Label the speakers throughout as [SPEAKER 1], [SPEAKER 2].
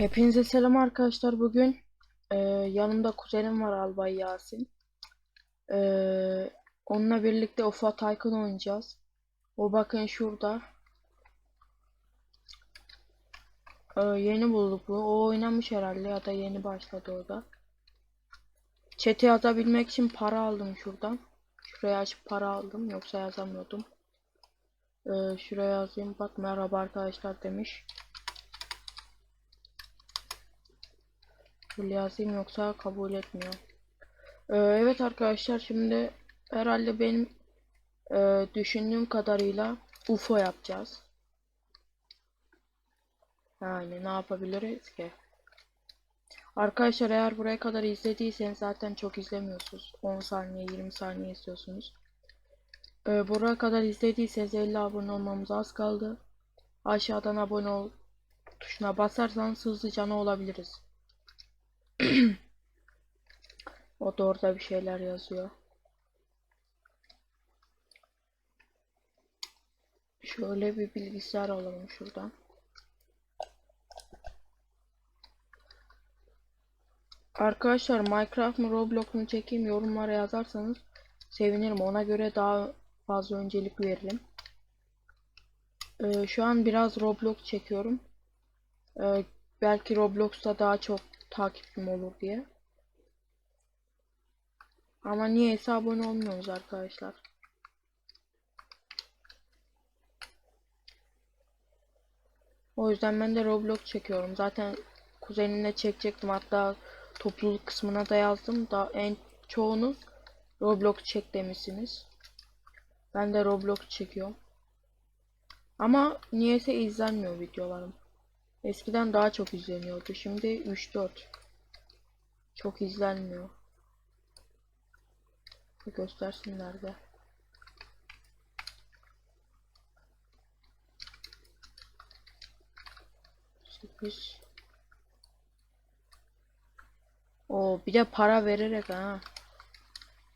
[SPEAKER 1] Hepinize selam arkadaşlar. Bugün e, yanımda kuzenim var Albay Yasin. E, onunla birlikte UFO Tycoon oynayacağız. O bakın şurada. E, yeni bulduk bu. O oynamış herhalde ya da yeni başladı o da. Chat'e yazabilmek için para aldım şuradan. Şuraya açıp para aldım. Yoksa yazamıyordum. E, şuraya yazayım. Bak merhaba arkadaşlar demiş. Böyle yazayım yoksa kabul etmiyor. Ee, evet arkadaşlar şimdi herhalde benim e, düşündüğüm kadarıyla UFO yapacağız. Yani ne yapabiliriz ki? Arkadaşlar eğer buraya kadar izlediyseniz zaten çok izlemiyorsunuz. 10 saniye 20 saniye istiyorsunuz. Ee, buraya kadar izlediyseniz 50 abone olmamız az kaldı. Aşağıdan abone ol tuşuna basarsanız hızlıca ne olabiliriz. O da orada bir şeyler yazıyor. Şöyle bir bilgisayar alalım şuradan. Arkadaşlar Minecraft mı Roblox mu çekeyim yorumlara yazarsanız sevinirim. Ona göre daha fazla öncelik veririm. Ee, şu an biraz Roblox çekiyorum. Ee, belki Roblox'ta daha çok takipçim olur diye. Ama niyeyse abone olmuyoruz arkadaşlar. O yüzden ben de Roblox çekiyorum. Zaten kuzenine çekecektim. Hatta topluluk kısmına da yazdım. Da en çoğunuz Roblox çek demişsiniz. Ben de Roblox çekiyorum. Ama niyeyse izlenmiyor videolarım. Eskiden daha çok izleniyordu. Şimdi 3-4. Çok izlenmiyor. Göstersinler de. Sekiz. O bir de para vererek ha.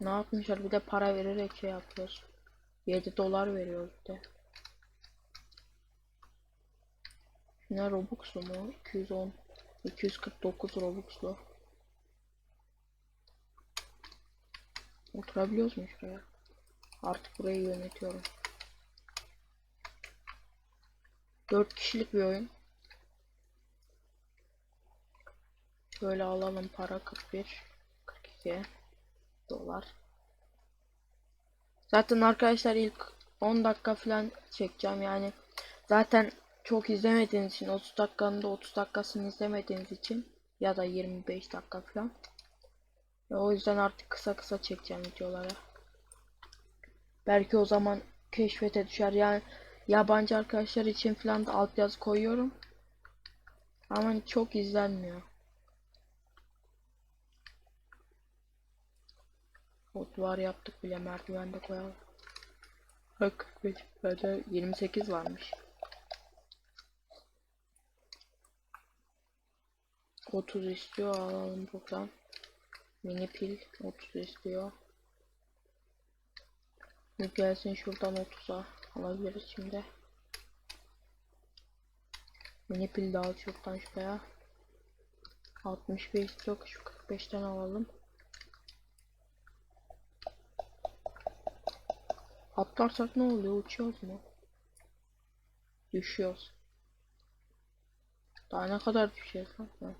[SPEAKER 1] Ne yapmışlar bir de para vererek şey yapıyoruz. 7 dolar veriyor bir de. Ne Robux'lu mu? 210 249 Robux'lu. Oturabiliyoruz mu şuraya? Artık burayı yönetiyorum. 4 kişilik bir oyun. Böyle alalım para 41 42 dolar. Zaten arkadaşlar ilk 10 dakika falan çekeceğim yani. Zaten çok izlemediğiniz için 30 dakikanın da 30 dakikasını izlemediğiniz için ya da 25 dakika falan. Ve o yüzden artık kısa kısa çekeceğim videoları. Belki o zaman keşfete düşer. Yani yabancı arkadaşlar için falan da altyazı koyuyorum. Ama çok izlenmiyor. O duvar yaptık bile merdiven de koyalım. Bak 45 böyle 28 varmış. 30 istiyor alalım buradan. Mini pil 30 istiyor. Bir gelsin şuradan 30'a alabiliriz şimdi. Mini pil de al şuradan şuraya. 65 istiyor şu 45'ten alalım. Atlarsak ne oluyor? Uçuyoruz mu? Düşüyoruz. Daha ne kadar düşeceğiz lan? Ha.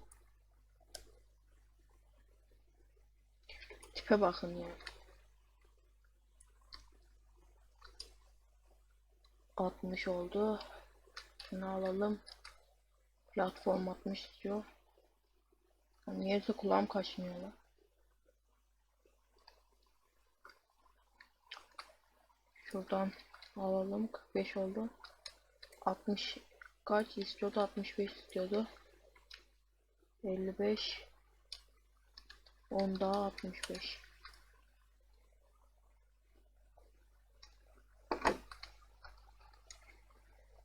[SPEAKER 1] Tipe bakın ya. 60 oldu. Şunu alalım. Platform 60 istiyor. Niyeyse kulağım kaşınıyor lan. Şuradan alalım. 45 oldu. 60 kaç istiyordu? 65 istiyordu. 55 10 daha 65.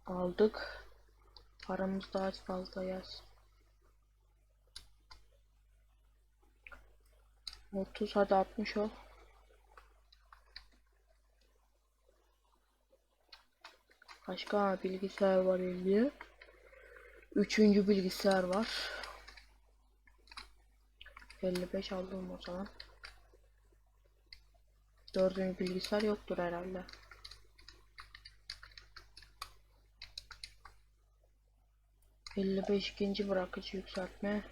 [SPEAKER 1] Aldık. Paramız daha fazla yaz. 30 hadi 60 ol. Başka bilgisayar var elinde. Üçüncü bilgisayar var. 55 aldım o zaman. Dördüncü bilgisayar yoktur herhalde. Elli beş ikinci bırakıcı yükseltme.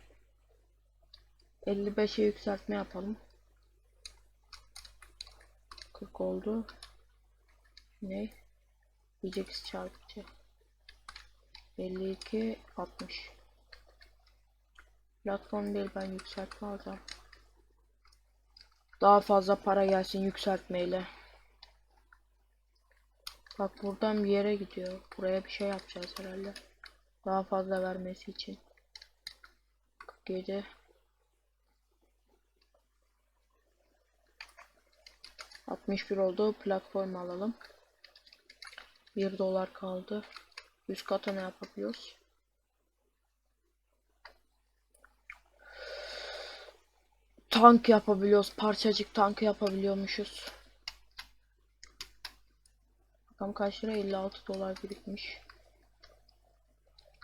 [SPEAKER 1] 55'e yükseltme yapalım. 40 oldu. Ne? Diyecek çarpıcı. 52 60. Platform değil ben yükseltme alacağım. Daha fazla para gelsin yükseltmeyle. Bak buradan bir yere gidiyor. Buraya bir şey yapacağız herhalde. Daha fazla vermesi için. 47 61 oldu. Platform alalım. 1 dolar kaldı. 100 kata ne yapabiliyoruz? Tank yapabiliyoruz. Parçacık tankı yapabiliyormuşuz. Bakalım kaç lira? 56 dolar birikmiş.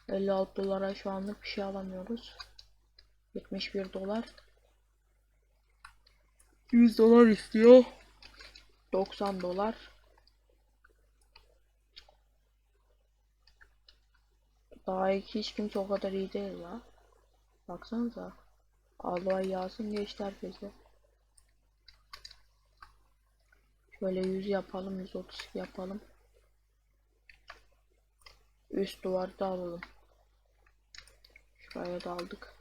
[SPEAKER 1] 56 dolara şu anlık bir şey alamıyoruz. 71 dolar. 100 dolar istiyor. 90 dolar. Daha hiç kimse o kadar iyi değil la. Baksanıza. Allah yağsın geçti herkese. Şöyle 100 yapalım, 130 yapalım. Üst duvarı da alalım. Şuraya da aldık.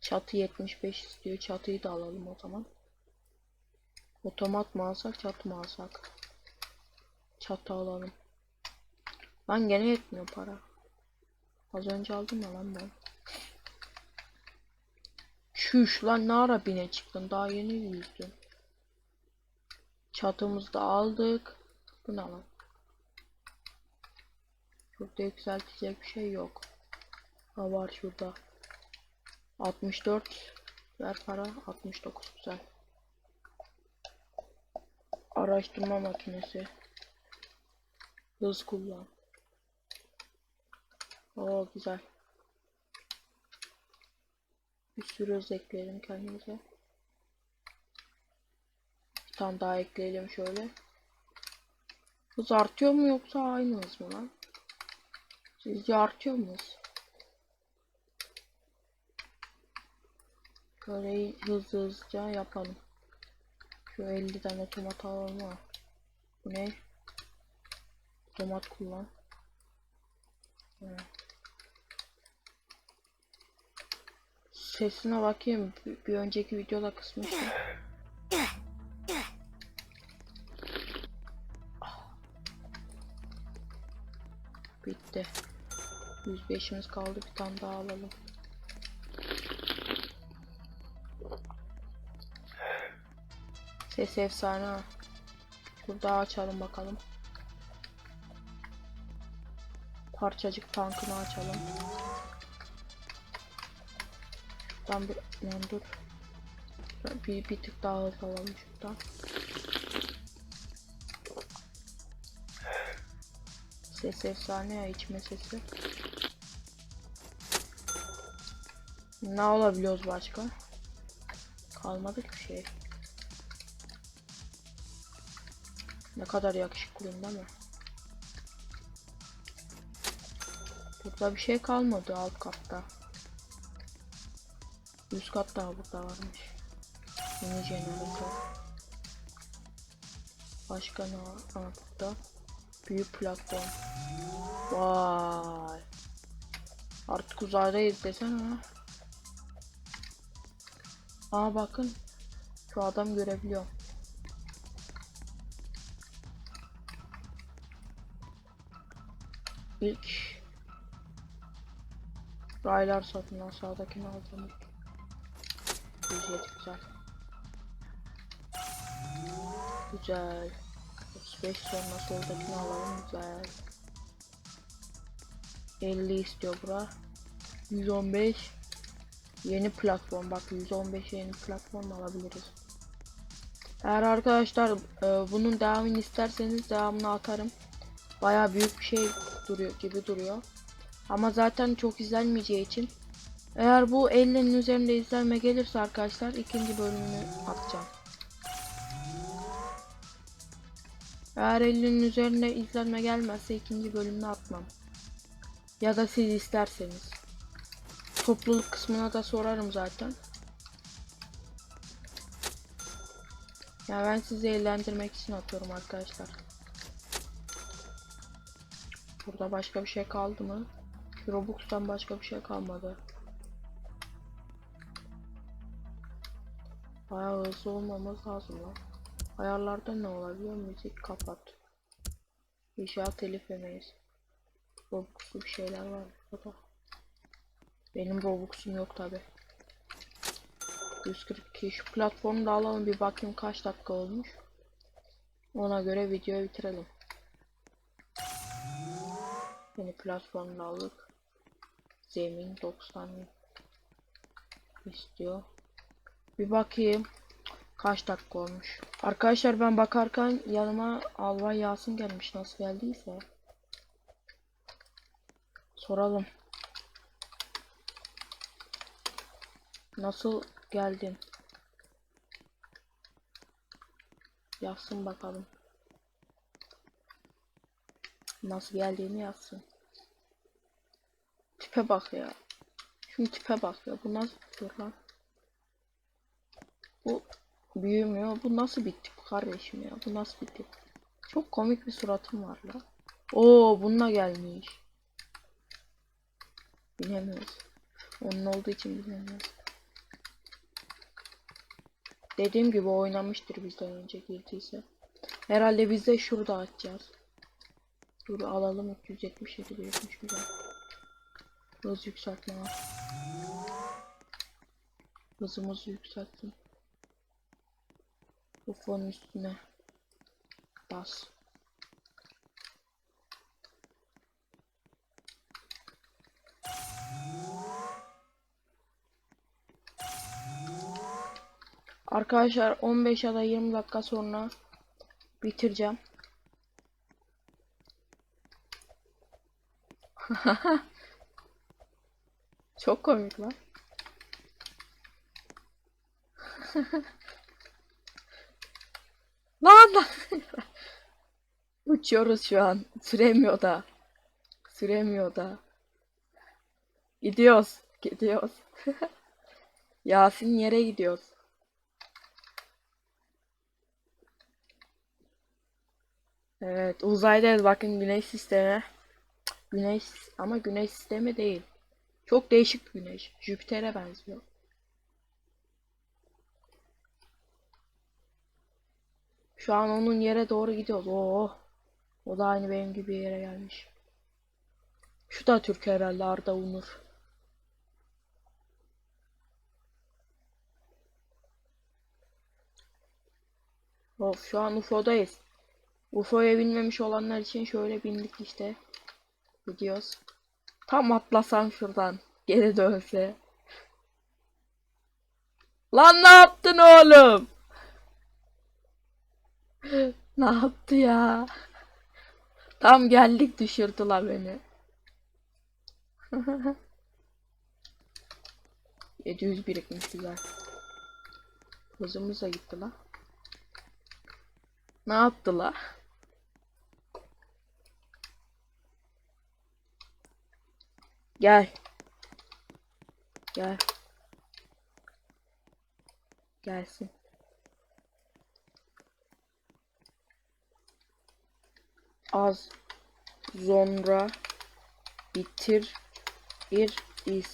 [SPEAKER 1] Çatı 75 istiyor. Çatıyı da alalım o zaman. Otomat mı alsak, çatı mı alsak? Çatı alalım. Lan gene yetmiyor para. Az önce aldım ya lan ben. Şuş lan ne ara bine çıktın? Daha yeni yüzdün. Çatımızı da aldık. Bu ne lan? Burada yükseltecek bir şey yok. Ha var şurada. 64 ver para 69 güzel. Araştırma makinesi. Hız kullan. Oo güzel. Bir sürü hız ekleyelim kendimize. Bir tane daha ekleyelim şöyle. Hız artıyor mu yoksa aynı hız mı lan? Sizce artıyor mu hız? Şöyle hızlı hızlıca yapalım. Şu 50 tane otomat alalım ha. Bu ne? Otomat kullan. Evet. Sesine bakayım. Bir, önceki videoda kısmıştım. Bitti. 105'imiz kaldı. Bir tane daha alalım. Ses efsane ha. Burada açalım bakalım. Parçacık tankını açalım. Şuradan bir lan dur. Bir, bir tık daha hızlı alalım şuradan. Ses efsane ya içme sesi. Ne olabiliyoruz başka? Kalmadı ki şey. Ne kadar yakışıklıyım değil mi? Burada bir şey kalmadı alt katta. Üst kat daha burada varmış. Yeni jeneratör. Başka ne var? Aa, burada. Büyük platform. Vay. Artık uzaydayız desene. Aa bakın. Şu adam görebiliyorum. İlk raylar satın al sağdakini alacağım. 107 güzel. Güzel. 35 sonra soldakini alalım güzel. 50 istiyor bura. 115 yeni platform bak 115 yeni platform alabiliriz. Eğer arkadaşlar e, bunun devamını isterseniz devamını atarım. Baya büyük bir şey duruyor gibi duruyor. Ama zaten çok izlenmeyeceği için. Eğer bu 50'nin üzerinde izlenme gelirse arkadaşlar ikinci bölümünü atacağım. Eğer 50'nin üzerinde izlenme gelmezse ikinci bölümünü atmam. Ya da siz isterseniz. Topluluk kısmına da sorarım zaten. Ya ben sizi eğlendirmek için atıyorum arkadaşlar. Burada başka bir şey kaldı mı? Robux'tan başka bir şey kalmadı. Bayağı hızlı olmamız lazım lan. Ayarlarda ne olabiliyor? Müzik kapat. İnşaat telif yemeyiz. Robux'lu bir şeyler var burada. Benim Robux'um yok tabi. 142 şu platformu da alalım bir bakayım kaç dakika olmuş. Ona göre videoyu bitirelim. Yeni platformda aldık. Zemin 90 istiyor. Bir bakayım kaç dakika olmuş. Arkadaşlar ben bakarken yanıma Albay Yasin gelmiş nasıl geldiyse. Soralım. Nasıl geldin? Yazsın bakalım. Nasıl geldiğini yazsın. Tipe bak ya. Şu tipe bak ya. Bu nasıl dur lan? Bu büyümüyor. Bu nasıl bir tip kardeşim ya? Bu nasıl bir tip? Çok komik bir suratım var la. Oo bununla gelmiş. Bilemiyoruz. Onun olduğu için bilemiyoruz. Dediğim gibi oynamıştır bizden önce girdiyse. Herhalde biz de şurada açacağız. Dur alalım 377 birikmiş güzel. Hız yükseltme var. Hızımızı yükselttim. Bu fonun üstüne bas. Arkadaşlar 15 ya da 20 dakika sonra bitireceğim. Çok komik lan. lan lan. Uçuyoruz şu an. Süremiyor da. Süremiyor da. Gidiyoruz. Gidiyoruz. Yasin yere gidiyoruz. Evet uzaydayız bakın güneş sistemi. Güneş ama güneş sistemi değil. Çok değişik bir güneş. Jüpiter'e benziyor. Şu an onun yere doğru gidiyoruz. Oo. O da aynı benim gibi yere gelmiş. Şu da Türk herhalde Arda Unur. Of şu an UFO'dayız. UFO'ya binmemiş olanlar için şöyle bindik işte. Gidiyoruz. Tam atlasam şuradan. Geri dönse. Lan ne yaptın oğlum? Ne yaptı ya? Tam geldik düşürdüler beni. 700 birikmiş güzel. Hızımız da gitti la. Ne yaptılar? Gel. Gel. Gelsin. Az sonra bitir ir iz.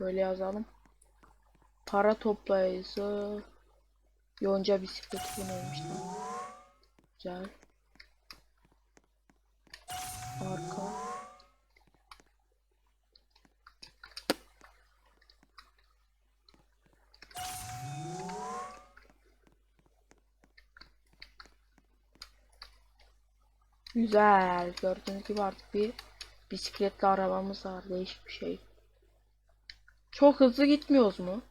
[SPEAKER 1] Böyle yazalım. Para toplayıcısı Yonca bisikleti neymiş? Güzel. Güzel. Gördüğünüz gibi artık bir bisikletli arabamız var. Değişik bir şey. Çok hızlı gitmiyoruz mu?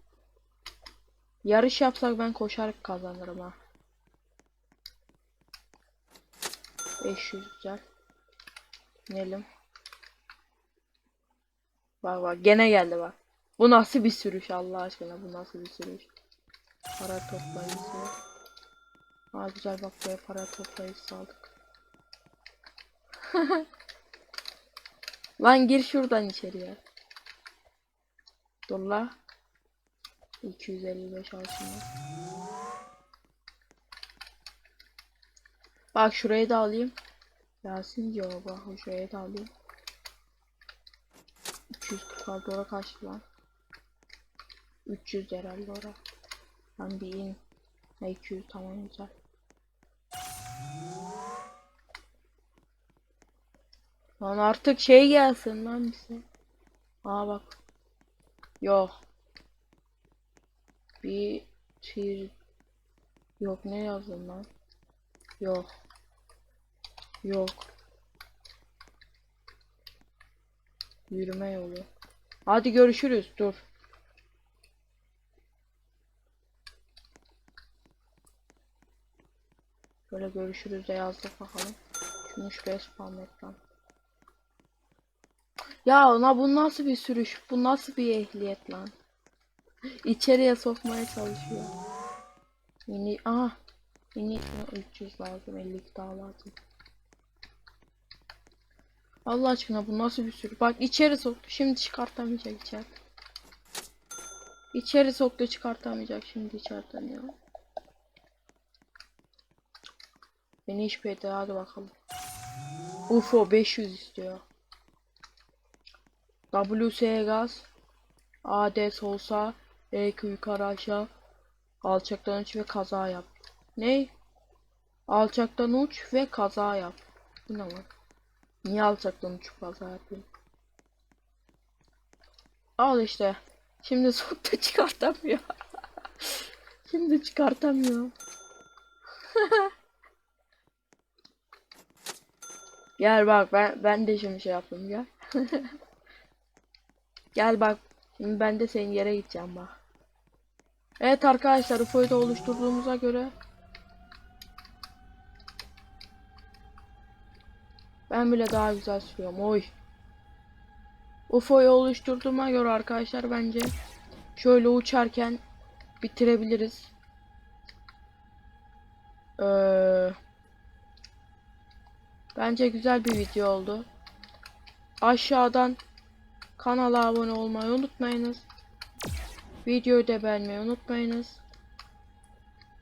[SPEAKER 1] Yarış yapsak ben koşarak kazanırım ha. 500 güzel. İnelim. Bak bak gene geldi bak. Bu nasıl bir sürüş Allah aşkına bu nasıl bir sürüş. Para toplayıcısı. Aa güzel bak buraya para toplayıcısı aldık. Lan gir şuradan içeriye. Dur la. 255 altında. Bak şurayı da alayım. Yasin diyor bak şurayı da alayım. 246 ora kaçtı lan? 300 herhalde ora. Lan bir in. Ha, 200 tamam güzel. Lan artık şey gelsin lan bize. Aa bak. Yok. Bir tir Yok ne yazdın lan? Yok. Yok. Yürüme yolu. Hadi görüşürüz. Dur. Böyle görüşürüz de yazdık bakalım. Şunu şuraya spam et lan. Ya ona bu nasıl bir sürüş? Bu nasıl bir ehliyet lan? İçeriye sokmaya çalışıyor. Mini ah mini 300 lazım 52 daha lazım. Allah aşkına bu nasıl bir sürü? Bak içeri soktu. Şimdi çıkartamayacak içeriden. İçeri soktu çıkartamayacak şimdi içeriden ya. Beni etti hadi bakalım. UFO 500 istiyor. WS gaz. AD solsa. EQ yukarı aşağı. Alçaktan uç ve kaza yap. Ne? Alçaktan uç ve kaza yap. Bu ne lan? Niye alçaktan uçup kaza yapayım? Al işte. Şimdi soktu çıkartamıyor. Şimdi çıkartamıyor. Gel bak ben ben de şimdi şey yaptım gel. Gel bak. Ben de senin yere gideceğim bak. Evet arkadaşlar UFO'yu da oluşturduğumuza göre ben bile daha güzel sürüyorum. Oy. UFO'yu oluşturduğuma göre arkadaşlar bence şöyle uçarken bitirebiliriz. Ee, bence güzel bir video oldu. Aşağıdan kanala abone olmayı unutmayınız. Videoyu da beğenmeyi unutmayınız.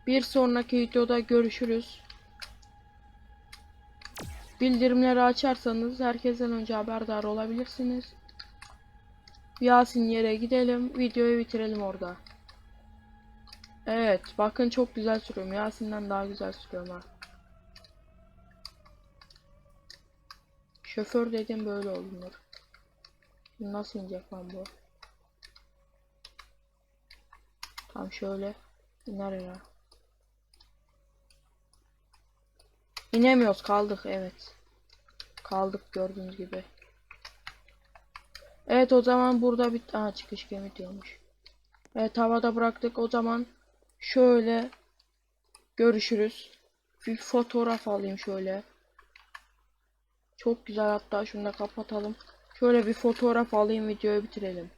[SPEAKER 1] Bir sonraki videoda görüşürüz. Bildirimleri açarsanız herkesten önce haberdar olabilirsiniz. Yasin yere gidelim. Videoyu bitirelim orada. Evet. Bakın çok güzel sürüyorum. Yasin'den daha güzel sürüyorum ha. Şoför dedim böyle olunur. Nasıl inecek lan bu? Tam şöyle. İner ya. İnemiyoruz kaldık evet. Kaldık gördüğünüz gibi. Evet o zaman burada bir Aha, çıkış gemi diyormuş. Evet havada bıraktık o zaman şöyle görüşürüz. Bir fotoğraf alayım şöyle. Çok güzel hatta şunu da kapatalım. Şöyle bir fotoğraf alayım videoyu bitirelim.